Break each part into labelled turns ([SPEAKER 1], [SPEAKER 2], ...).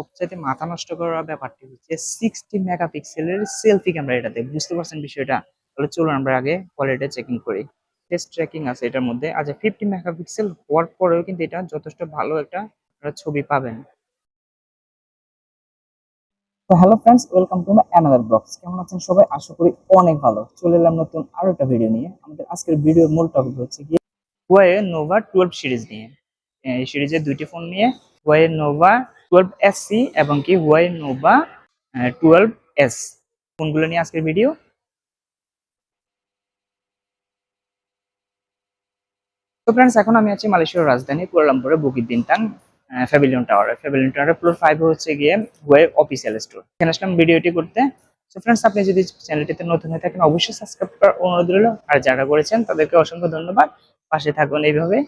[SPEAKER 1] সবচাইতে মাথা নষ্ট করার ব্যাপারটি হচ্ছে সিক্সটি মেগাপিক্সেলের সেলফি ক্যামেরা এটাতে। বুঝতে পারছেন বিষয়টা? তাহলে চলুন আমরা আগে কোয়ালিটি চেকিং করি। টেস্ট ট্র্যাকিং আছে এটার মধ্যে। আচ্ছা ফিফটি মেগাপিক্সেল হওয়ার পরেও কিন্তু এটা যথেষ্ট ভালো একটা ছবি পাবেন। তো hello friends welcome to my another blogs কেমন আছেন সবাই? আশা করি অনেক ভালো। চলে এলাম নতুন আরও একটা ভিডিও নিয়ে। আমাদের আজকের ভিডিওর মূল টপিক হচ্ছে কি ওয়ে নোভা টুয়েলভ সিরিজ নিয়ে। এই সিরিজের দুইটি ফোন নিয়ে Huawei nova twelve S C এবং কি ওয়ে নোভা টুয়েলভ এস ফোনগুলো নিয়ে আজকের ভিডিও তো ফ্রেন্ডস এখন আমি আছি মালয়েশিয়ার রাজধানী কুয়ালালামপুরে বুকির দিনটাং ফ্যাভিলিয়ন টাওয়ারে ফ্যাভিলিয়ন টাওয়ারে ফ্লোর ফাইভ হচ্ছে গিয়ে ওয়ে অফিসিয়াল স্টোর এখানে আসলাম ভিডিওটি করতে। তো ফ্রেন্ডস আপনি যদি চ্যানেলটিতে নতুন হয়ে থাকেন, অবশ্যই সাবস্ক্রাইব করার অনুরোধ রইল। আর যারা করেছেন, তাদেরকে অসংখ্য ধন্যবাদ। পাশে থাকুন এইভাবে।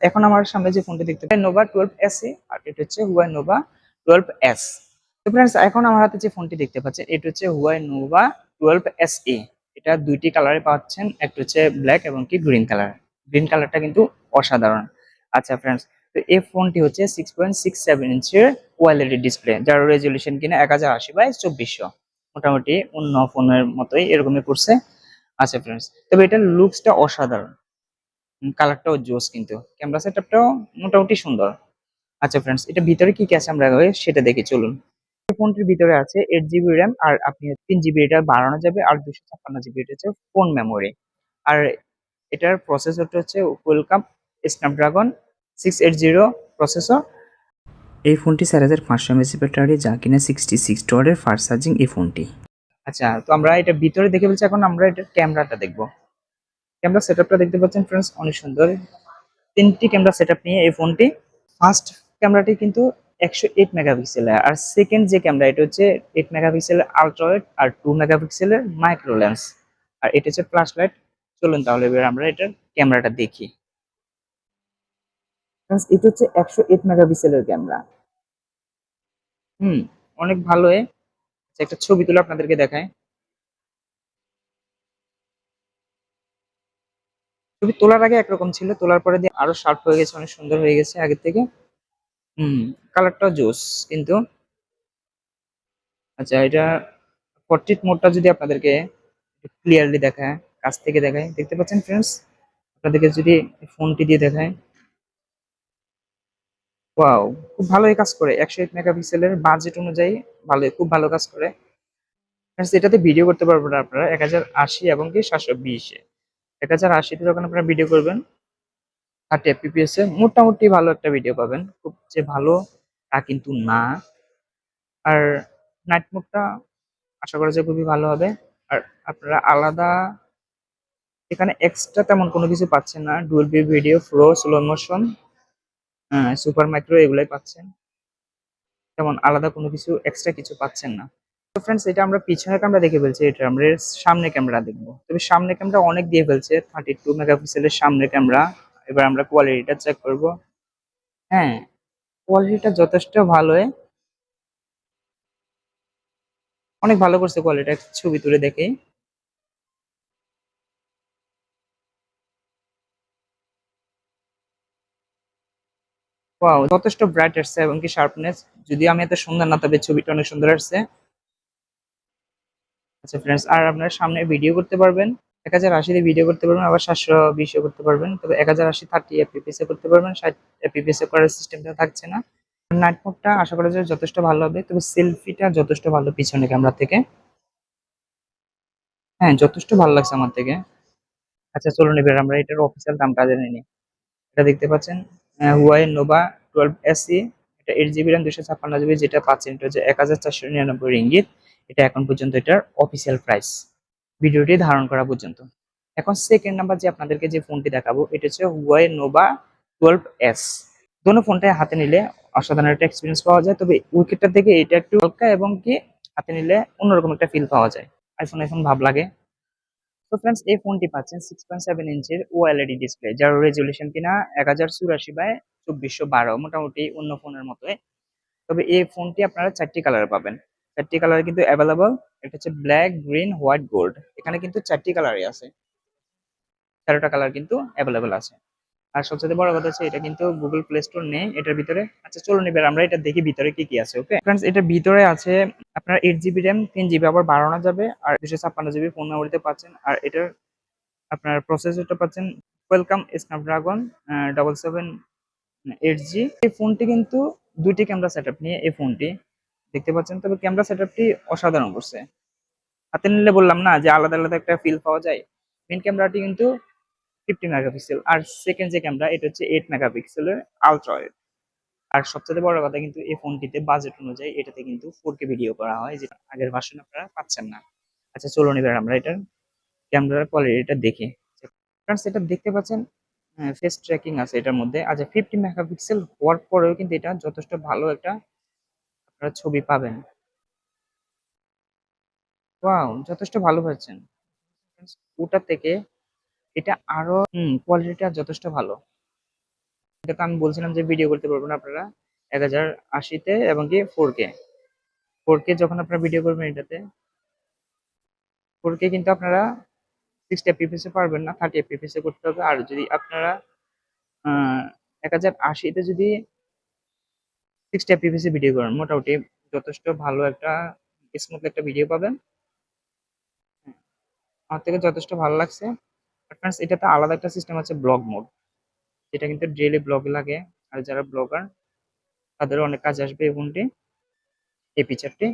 [SPEAKER 1] এখন আমার সামনে যে ফোনটি দেখতে পাই নোভা টুয়েলভ এস এ, আর এটা হচ্ছে হুয়াই নোভা টুয়েলভ এস তো ফ্রেন্ডস এখন আমার হাতে যে ফোনটি দেখতে পাচ্ছেন, এটা হচ্ছে Huawei nova twelve S E এটা দুইটি কালারে পাচ্ছেন, একটা হচ্ছে ব্ল্যাক এবং কি গ্রিন কালার গ্রিন কালারটা কিন্তু অসাধারণ। আচ্ছা ফ্রেন্ডস তো এই ফোনটি হচ্ছে সিক্স পয়েন্ট সিক্স সেভেন ইঞ্চের ওয়াইলেডি ডিসপ্লে যার রেজলিউশন কিনা এক হাজার আশি বাই চব্বিশশো। মোটামুটি অন্য ফোনের মতোই এরকমই করছে। আচ্ছা ফ্রেন্ডস তবে এটার লুকসটা অসাধারণ। কালারটাও জোস কিন্তু। ক্যামেরা সেটআপটাও মোটামুটি সুন্দর। আচ্ছা ফ্রেন্ডস এটা ভিতরে কি কি আছে আমরা সেটা দেখে, চলুন। ফোনটির ভিতরে আছে এইট জিবি র্যাম আর আপনি তিন জিবি এটা বাড়ানো যাবে আর দুশো ছাপ্পান্ন জিবি এটা হচ্ছে ফোন মেমোরি আর এটার প্রসেসরটা হচ্ছে Qualcomm Snapdragon six eight zero processor এই ফোনটি চার হাজার পাঁচশো এমএসি ব্যাটারি যা কিনা সিক্সটি সিক্স ডলারের ফার্স্ট চার্জিং এই ফোনটি। আচ্ছা তো আমরা এটা ভিতরে দেখে বলছি এখন আমরা এটার ক্যামেরাটা দেখব। ক্যামেরা সেটআপটা দেখতে পাচ্ছেন ফ্রেন্ডস অনেক সুন্দর। তিনটি ক্যামেরা সেটআপ নিয়ে এই ফোনটি ফার্স্ট ক্যামেরাটি কিন্তু একশো এইট মেগাপিক্সেলের আর সেকেন্ড যে ক্যামেরা এটা হচ্ছে এইট মেগাপিক্সেলের আলট্রাওয়েড আর টু মেগাপিক্সেলের মাইক্রো লেন্স আর এটা হচ্ছে ফ্ল্যাশ লাইট চলুন তাহলে এবার আমরা এটার ক্যামেরাটা দেখি। এটা হচ্ছে একশো এইট মেগাপিক্সেলের ক্যামেরা। হুম অনেক ভালো আচ্ছা, একটা ছবি তুলে আপনাদেরকে দেখায় ছবি তোলার আগে একরকম ছিল, তোলার পরে দিয়ে আরও শার্প হয়ে গেছে, অনেক সুন্দর হয়ে গেছে আগের থেকে। হুম কালারটাও জোস কিন্তু। আচ্ছা এটা পোর্ট্রেট মোডটা যদি আপনাদেরকে ক্লিয়ারলি দেখায়, কাছ থেকে দেখায়, দেখতে পাচ্ছেন ফ্রেন্ডস আপনাদেরকে যদি ফোনটি দিয়ে দেখায়। ওয়াও খুব ভালোই কাজ করে, একশো এইট মেগাপিক্সেলের বাজেট অনুযায়ী ভালোই, খুব ভালো কাজ করে। এটাতে ভিডিও করতে পারবেন আপনারা, এক হাজার আশি এবং কি সাতশো বিশে এক হাজার আশিতে যখন আপনারা ভিডিও করবেন। থার্টি এফপিপিএস এ মোটামুটি ভালো একটা ভিডিও পাবেন। খুব যে ভালো তা কিন্তু না। আর নাইট মোডটা আশা করা যায় খুবই ভালো হবে। আর আপনারা আলাদা এখানে এক্সট্রা তেমন কোনো কিছু পাচ্ছেন না। Dual B video flow slow motion super micro এগুলাই পাচ্ছেন। তেমন আলাদা কোনো কিছু এক্সট্রা কিছু পাচ্ছেন না। তো ফ্রেন্ডস এটা আমরা পিছনের ক্যামেরা দেখে ফেলছি, এটা আমরা সামনে ক্যামেরা দেখব। তবে সামনে ক্যামেরা অনেক দিয়ে ফেলছে থার্টি টু মেগাপিক্সেলের সামনে ক্যামেরা এবার আমরা কোয়ালিটিটা চেক করব। হ্যাঁ কোয়ালিটিটা যথেষ্ট ভালো অনেক ভালো করছে কোয়ালিটি ছবি তুলে দেখে যথেষ্ট ব্রাইট আসছে এবং কি শার্পনেস যদি আমি এত সুন্দর না, তবে ছবিটা অনেক সুন্দর আসছে। আচ্ছা ফ্রেন্ডস আর আপনারা সামনে ভিডিও করতে পারবেন। এক হাজার আশিতে ভিডিও করতে পারবেন, আবার সাতশো বিশে করতে পারবেন। তবে এক হাজার আশি থার্টি এফপিপিএস এ করতে পারবেন, ষাট এফপিপিএস এ করার সিস্টেমটা থাকছে না। নাইট মোডটা আশা করা যায় যথেষ্ট ভালো হবে, তবে সেলফিটা যথেষ্ট ভালো পিছনে ক্যামেরা থেকে। হ্যাঁ যথেষ্ট ভালো লাগছে আমার থেকে। আচ্ছা চলুন এবার আমরা এটার অফিসিয়াল দামটা জেনে নিই। এটা দেখতে পাচ্ছেন হুয়াই নোভা টুয়েলভ এসি এটা এইট জিবি র্যাম দুশো ছাপ্পান্ন জিবি যেটা পাচ্ছেন এটা হচ্ছে এক হাজার চারশো নিরানব্বই রিঙ্গিত। এটা এখন পর্যন্ত এটার অফিসিয়াল প্রাইস ভিডিওটি ধারণ করা পর্যন্ত। এখন সেকেন্ড নাম্বার যে আপনাদেরকে যে ফোনটি দেখাবো, এটা হচ্ছে হুয়াই নোভা টুয়েলভ এস দোনো ফোনটা হাতে নিলে অসাধারণ একটা এক্সপিরিয়েন্স পাওয়া যায়, তবে উইকেটটা থেকে এটা একটু হালকা এবং কি হাতে নিলে অন্যরকম একটা ফিল পাওয়া যায়। আইফোন আইফোন ভাব লাগে। তো ফ্রেন্ডস এই ফোনটি পাচ্ছেন সিক্স পয়েন্ট সেভেন ইঞ্চের ওএলইডি ডিসপ্লে যার রেজলিউশন কিনা এক হাজার চুরাশি বাই চব্বিশশো বারো, মোটামুটি অন্য ফোনের মতোই। তবে এই ফোনটি আপনারা চারটি কালার পাবেন। চারটি কালার কিন্তু অ্যাভেলেবল এটা হচ্ছে ব্ল্যাক গ্রিন হোয়াইট গোল্ড এখানে কিন্তু চারটি কালারই আছে। তেরোটা কালার কিন্তু অ্যাভেলেবল আছে। আর সবচেয়ে বড় কথা হচ্ছে, এটা কিন্তু গুগল প্লে স্টোর নেই। এটার ভিতরে আচ্ছা চলুন এবার আমরা এটা দেখি ভিতরে কি কি আছে ওকে ফ্রেন্ডস এটার ভিতরে আছে আপনার এইট জিবি র্যাম তিন জিবি আবার বাড়ানো যাবে। আর দুশো ছাপ্পান্ন জিবি ফোন মেমোরিতে পাচ্ছেন। আর এটার আপনার প্রসেসরটা পাচ্ছেন Qualcomm Snapdragon double seven eight G এই ফোনটি কিন্তু দুইটি ক্যামেরা সেটআপ নিয়ে, এই ফোনটি দেখতে পাচ্ছেন? তবে ক্যামেরা সেটআপটি অসাধারণ করছে। হাতে নিলে বললাম না যে আলাদা আলাদা একটা ফিল পাওয়া যায়? মেন ক্যামেরাটি কিন্তু ফিফটি মেগাপিক্সেল আর সেকেন্ড যে ক্যামেরা এটা হচ্ছে এইট মেগাপিক্সেলের আলট্রা আর সবচেয়ে বড় কথা কিন্তু এই ফোনটিতে বাজেট অনুযায়ী এটাতে কিন্তু ফোর কে ভিডিও করা হয়, যেটা আগের ভার্সন আপনারা পাচ্ছেন না। আচ্ছা চলুন এবার আমরা এটার ক্যামেরার কোয়ালিটিটা দেখি। ফ্রেন্ডস এটা দেখতে পাচ্ছেন? ফেস ট্র্যাকিং আছে এটার মধ্যে। আচ্ছা ফিফটি মেগাপিক্সেল হওয়ার পরেও কিন্তু এটা যথেষ্ট ভালো একটা আপনারা ছবি পাবেন। ওয়াও, যথেষ্ট ভালো পাচ্ছেন ওটা থেকে এটা আরও কোয়ালিটিটা যথেষ্ট ভালো। এটা আমি বলছিলাম যে ভিডিও করতে পারবেন আপনারা এক হাজার আশিতে এবং কি ফোর কে ফোর কে যখন আপনারা ভিডিও করবেন এটাতে ফোর কে কিন্তু আপনারা সিক্সটি এফপিএস এ পারবেন না থার্টি এফপিএস এ করতে হবে। আর যদি আপনারা এক হাজার আশিতে যদি সিক্সটি এফপিএস এ ভিডিও করেন। মোটামুটি যথেষ্ট ভালো একটা স্মুথ একটা ভিডিও পাবেন। আমার থেকে যথেষ্ট ভালো লাগছে। ফ্রেন্ডস এটাতে আলাদা একটা সিস্টেম আছে ব্লগ মোড যেটা কিন্তু ডেইলি ব্লগে লাগে। আর যারা ব্লগার তাদের অনেক কাজে আসবে এই ফোনটি এই পিকচারটি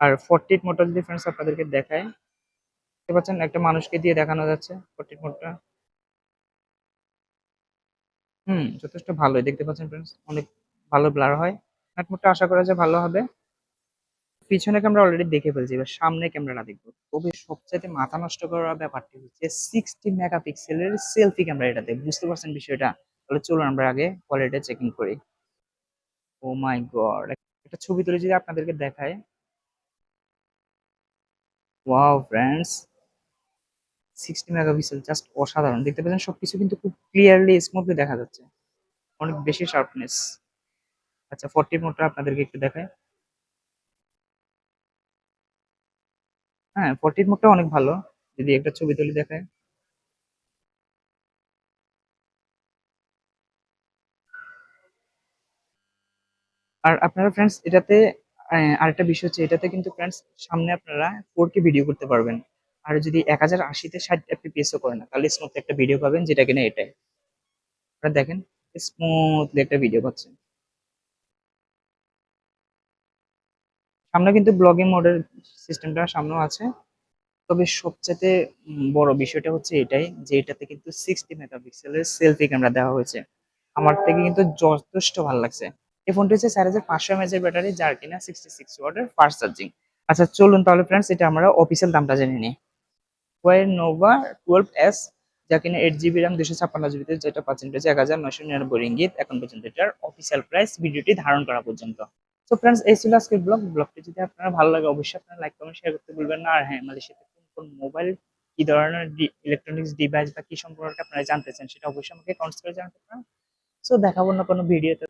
[SPEAKER 1] আর ফোরটি মোডটা যদি ফ্রেন্ডস আপনাদেরকে দেখায়, দেখতে পাচ্ছেন একটা মানুষকে দিয়ে দেখানো যাচ্ছে ফোরটি মোডটা হুম, যথেষ্ট ভালোই। দেখতে পাচ্ছেন ফ্রেন্ডস অনেক ভালো ব্লার হয়। নাইট মোডটা আশা করা যায় ভালো হবে। পিছনে ক্যামেরা অলরেডি দেখে ফেলছি, এবার সামনে ক্যামেরাটা দেখব। তবে সবচাইতে মাথা নষ্ট করার ব্যাপারটি হচ্ছে সিক্সটি মেগাপিক্সেলের সেলফি ক্যামেরা এটাতে। বুঝতে পারছেন বিষয়টা? তাহলে চলুন আমরা আগে কোয়ালিটি চেকিং করি। ও মাই গড একটা ছবি তুলে যদি আপনাদেরকে দেখায়। Wow friends sixty megapixel just অসাধারণ। দেখতে পাচ্ছেন সবকিছু কিন্তু খুব ক্লিয়ারলি স্মুথলি দেখা যাচ্ছে। অনেক বেশি শার্পনেস আচ্ছা ফোরটি মোডটা আপনাদেরকে একটু দেখায় হ্যাঁ ফোরটি মোডটা অনেক ভালো। যদি একটা ছবি তুলে দেখায় আর আপনারা ফ্রেন্ডস এটাতে আরেকটা বিষয় হচ্ছে, এটাতে কিন্তু ফ্রেন্ডস সামনে আপনারা ফোর কে ভিডিও করতে পারবেন। আর যদি এক হাজার আশিতে ষাট এফপিএস ও করেন তাহলে স্মুথ একটা ভিডিও পাবেন, যেটা কিনা এটাই। আপনারা দেখেন স্মুথলি একটা ভিডিও পাচ্ছেন। সামনে কিন্তু ব্লগিং মোডের সিস্টেমটা সামনেও আছে। তবে সবচেয়ে বড় বিষয়টা হচ্ছে এটাই যে এটাতে কিন্তু সিক্সটি মেগাপিক্সেলের সেলফি ক্যামেরা দেওয়া হয়েছে। আমার থেকে কিন্তু যথেষ্ট ভালো লাগছে। এই ফোনটি হচ্ছে চার হাজার পাঁচশো এমএচ এর ব্যাটারি যার কিনা সিক্সটি সিক্স ওয়াটের ফাস্ট চার্জিং আচ্ছা চলুন তাহলে ফ্রেন্ডস এটা আমরা অফিসিয়াল দামটা জেনে নিই। ওয়াই নোভা টুয়েলভ এস যা কিনা এইট জিবি র্যাম দুশো ছাপ্পান্ন জিবিতে যেটা পাচ্ছেন এক হাজার নয়শো নিরানব্বই রিঙ্গিত, এখন পর্যন্ত এটার অফিসিয়াল প্রাইস ভিডিওটি ধারণ করা পর্যন্ত। তো ফ্রেন্ডস এই ছিল আজকের ব্লগ ব্লগটি যদি আপনারা ভালো লাগে, অবশ্যই আপনারা লাইক কমেন্ট শেয়ার করতে ভুলবেন না। আর হ্যাঁ মালয়েশিয়াতে কোন কোন মোবাইল কি ধরনের ইলেকট্রনিক্স ডিভাইস বা কি সম্পর্কে আপনারা জানতে চান, সেটা অবশ্যই আমাকে কমেন্টস করে জানাতে পারেন। সো দেখাবো না কোনো ভিডিওতে